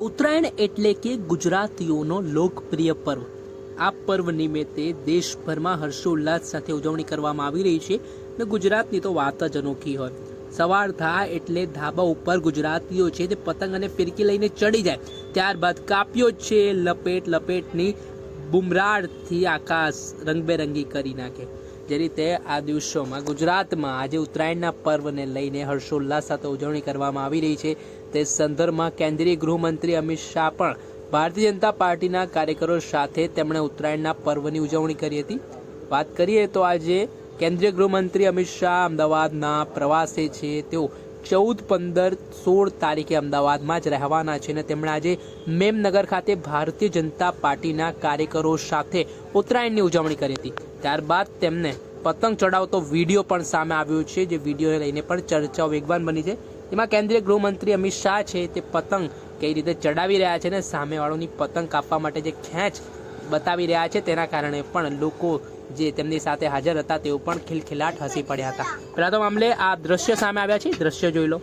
ઉત્તરાયણ એટલે કે ગુજરાતીઓનો લોકપ્રિય પર્વ. આ પર્વ નિમિત્તે દેશભરમાં હર્ષોલ્લાસ સાથે ઉજવણી કરવામાં આવી રહી છે અને ગુજરાતની તો વાત જ અનોખી હોય. સવાર થાય એટલે ધાબા ઉપર ગુજરાતીઓ છે તે પતંગ અને ફિરકી લઈને ચડી જાય. ત્યારબાદ કાપ્યો છે લપેટ લપેટની બુમરાળથી આકાશ રંગબેરંગી કરી નાખે. જે રીતે આ દિવસોમાં ગુજરાતમાં આજે ઉત્તરાયણના પર્વને લઈને હર્ષોલ્લાસ સાથે ઉજવણી કરવામાં આવી રહી છે. તે સંદર્ભમાં કેન્દ્રીય ગૃહમંત્રી અમિત શાહ પણ ભારતીય જનતા પાર્ટીના કાર્યકરો સાથે તેમણે ઉત્તરાયણના પર્વની ઉજવણી કરી હતી. વાત કરીએ તો આજે કેન્દ્રીય ગૃહમંત્રી અમિત શાહ અમદાવાદના પ્રવાસે છે. તેઓ ચૌદ, પંદર, સોળ તારીખે અમદાવાદમાં જ રહેવાના છે અને તેમણે આજે મેમનગર ખાતે ભારતીય જનતા પાર્ટીના કાર્યકરો સાથે ઉત્તરાયણની ઉજવણી કરી હતી. ત્યારબાદ તેમને પતંગ ચડાવતો વીડિયો પણ સામે આવ્યો છે, જે વિડીયોને લઈને પણ ચર્ચાઓ વેગવાન બની છે. એમાં કેન્દ્રીય ગૃહમંત્રી અમિત શાહ છે, તે પતંગ કઈ રીતે ચડાવી રહ્યા છે ને સામેવાળોની પતંગ કાપવા માટે જે ખેંચ બતાવી રહ્યા છે, તેના કારણે પણ લોકો જે તેમની સાથે હાજર હતા, તેઓ પણ ખિલખિલાટ હસી પડ્યા હતા. પહેલા તો મામલે આ દ્રશ્ય સામે આવ્યા છે, દ્રશ્ય જોઈ લો.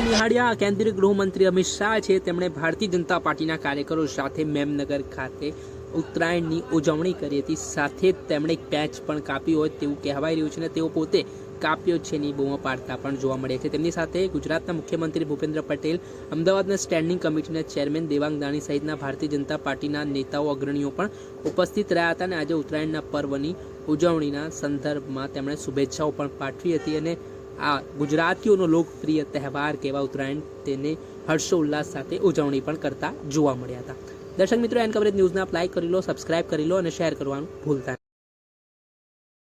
નિહાળ્યા. કેન્દ્રીય ગૃહમંત્રી અમિત શાહ છે. તેમણે ભારતીય જનતા પાર્ટીના કાર્યકરો સાથે મેમનગર ખાતે ઉત્તરાયણની ઉજવણી કરી હતી. સાથે જ તેમણે પેચ પણ કાપી હોય તેવું કહેવાય રહ્યું છે અને તેઓ પોતે કાપ્યો છે ની બૂમો પાડતા પણ જોવા મળ્યા છે. તેમની સાથે ગુજરાતના મુખ્યમંત્રી ભૂપેન્દ્ર પટેલ, અમદાવાદના સ્ટેન્ડિંગ કમિટીના ચેરમેન દેવાંગ દાણી સહિતના ભારતીય જનતા પાર્ટીના નેતાઓ, અગ્રણીઓ પણ ઉપસ્થિત રહ્યા હતા અને આજે ઉત્તરાયણના પર્વની ઉજવણીના સંદર્ભમાં તેમણે શુભેચ્છાઓ પણ પાઠવી હતી અને આ ગુજરાતીઓનો લોકપ્રિય તહેવાર કહેવા ઉત્તરાયણ તેને હર્ષોલ્લાસ સાથે ઉજવણી પણ કરતા જોવા મળ્યા હતા દર્શક મિત્રો, એન કવરેજ ન્યૂઝના લાઈક કરી લો સબસ્ક્રાઇબ કરી લો અને શેર કરવાનું ભૂલતા.